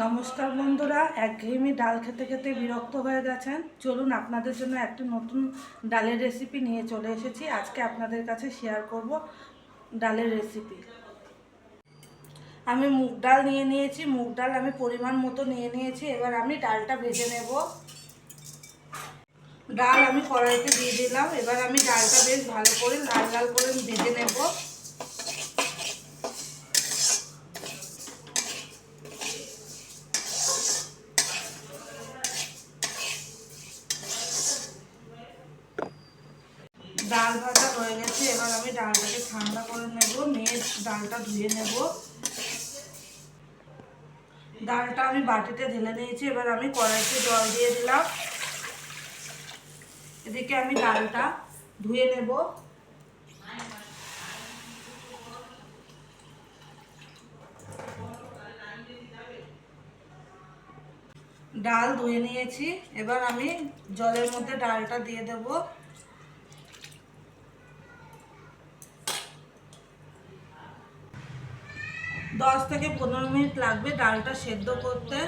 নমস্কার বন্ধুরা, একঘেয়েমি ডাল খেতে খেতে বিরক্ত হয়ে গেছেন। চলুন আপনাদের জন্য একটি নতুন ডালের রেসিপি নিয়ে চলে এসেছি। আজকে আপনাদের কাছে শেয়ার করব ডালের রেসিপি আমি মুগ ডাল নিয়ে নিয়েছি। মুগ ডাল আমি পরিমাণ মতো নিয়ে নিয়েছি। এবার আমি ডালটা ভেজে নেব। ডাল আমি কড়াইতে দিয়ে দিলাম। এবার আমি ডালটা বেশ ভালো করে লাল লাল করে ভেজে নেব। ডাল ভাজা হয়ে গেছে, এবার আমি ডালটাকে ঠান্ডা করে নেব, নিয়ে ডালটা ধুয়ে নেব। ডালটা আমি বাটিতে ঢেলে নিয়েছি এবার আমি কড়াইতে জল দিয়ে দিলাম। এদিকে আমি ডালটা ধুয়ে নেব। ডাল ধুয়ে নিয়েছি, এবার আমি জলের মধ্যে ডালটা দিয়ে দেবো। দশ থেকে পনেরো মিনিট লাগবে ডালটা সেদ্ধ করতে।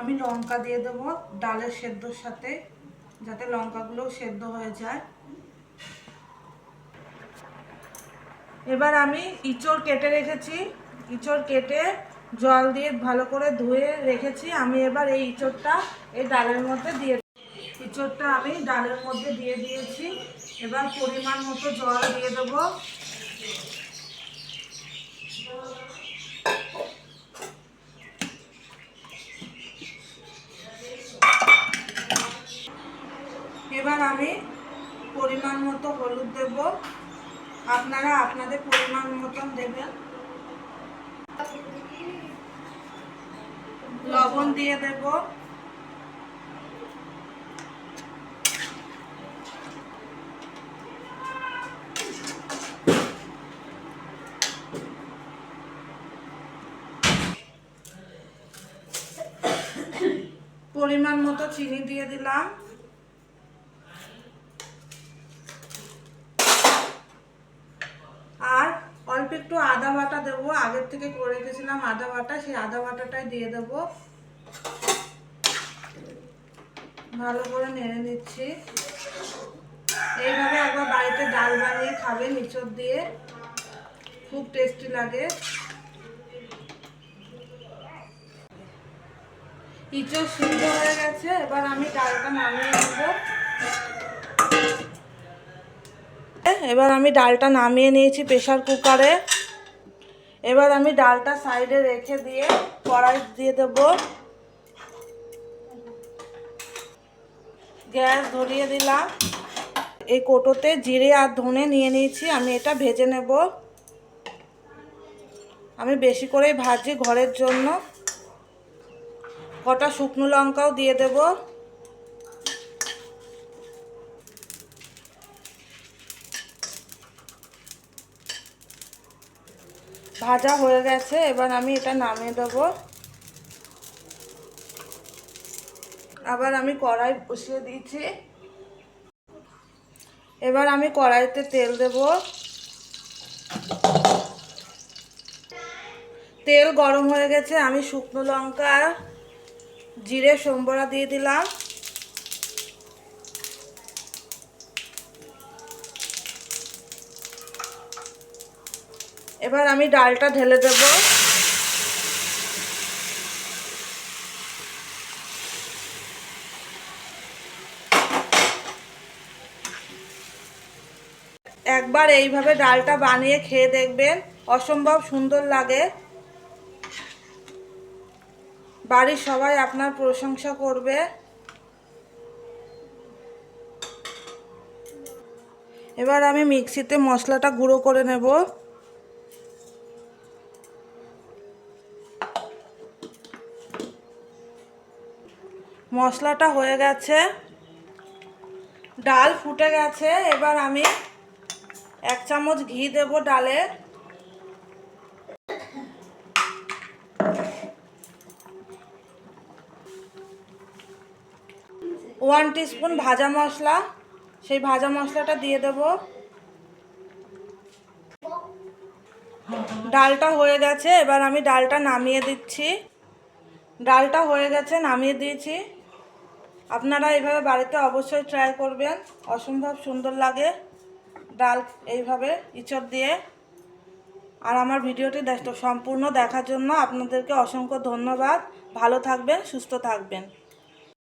আমি লঙ্কা দিয়ে দেবো ডালের সেদ্ধর সাথে, যাতে লঙ্কাগুলো সেদ্ধ হয়ে যায়। এবার আমি ইঁচড় কেটে রেখেছি। ইঁচড় কেটে জল দিয়ে ভালো করে ধুয়ে রেখেছি। আমি এবার এই ইঁচড়টা এই ডালের মধ্যে দিয়ে ইঁচড়টা আমি ডালের মধ্যে দিয়ে দিয়েছি। এবার পরিমাণ মতো জল দিয়ে দেবো। এবার আমি পরিমাণ মতো হলুদ দেব। আপনারা আপনাদের পরিমাণ মতন দেবেন। লবণ দিয়ে দেব। পরিমাণ মতো চিনি দিয়ে দিলাম আর অল্প একটু আদা বাটা দেবো। আগের থেকে করে রেখেছিলাম আদা বাটা, সেই আদা বাটাটাই দিয়ে দেবো। ভালো করে নেড়ে নিচ্ছি। এইভাবে একবার বাড়িতে ডাল বানিয়ে খাবে নিচড় দিয়ে। খুব টেস্টি লাগে। ইঁচড় সিদ্ধ হয়ে গেছে, এবার আমি ডালটা নামিয়ে নেব। এবার আমি ডালটা নামিয়ে নিয়েছি প্রেশার কুকারে। এবার আমি ডালটা সাইডে রেখে দিয়ে কড়াই দিয়ে দেব। গ্যাস ধরিয়ে দিলাম। এই কোটোতে জিরে আর ধনে নিয়ে নিয়েছি, আমি এটা ভেজে নেব। আমি বেশি করেই ভাজি ঘরের জন্য। কটা শুকনো লঙ্কাও দিয়ে দেবো। ভাজা হয়ে গেছে, এবার আমি এটা নামিয়ে দেব। আবার আমি কড়াই বসিয়ে দিয়েছি। এবার আমি কড়াইতে তেল দেব। তেল গরম হয়ে গেছে, আমি শুকনো লঙ্কা, জিরে সোমবড়া দিয়ে দিলাম। এবার আমি ডালটা ঢেলে দেব। একবার এইভাবে ডালটা বানিয়ে খেয়ে দেখবেন অসম্ভব সুন্দর লাগে। বাড়ির সবাই আপনার প্রশংসা করবে। এবার আমি মিক্সিতে মশলাটা গুঁড়ো করে নেব। মশলাটা হয়ে গেছে, ডাল ফুটে গেছে, এবার আমি এক চামচ ঘি দেব ডালে। ওয়ান স্পুন ভাজা মশলা, সেই ভাজা মশলাটা দিয়ে দেব। ডালটা হয়ে গেছে, এবার আমি ডালটা নামিয়ে দিচ্ছি। ডালটা হয়ে গেছে, নামিয়ে দিয়েছি। আপনারা এইভাবে বাড়িতে অবশ্যই ট্রাই করবেন। অসম্ভব সুন্দর লাগে ডাল এইভাবে ইচড় দিয়ে। আর আমার ভিডিওটি সম্পূর্ণ দেখার জন্য আপনাদেরকে অসংখ্য ধন্যবাদ। ভালো থাকবেন, সুস্থ থাকবেন।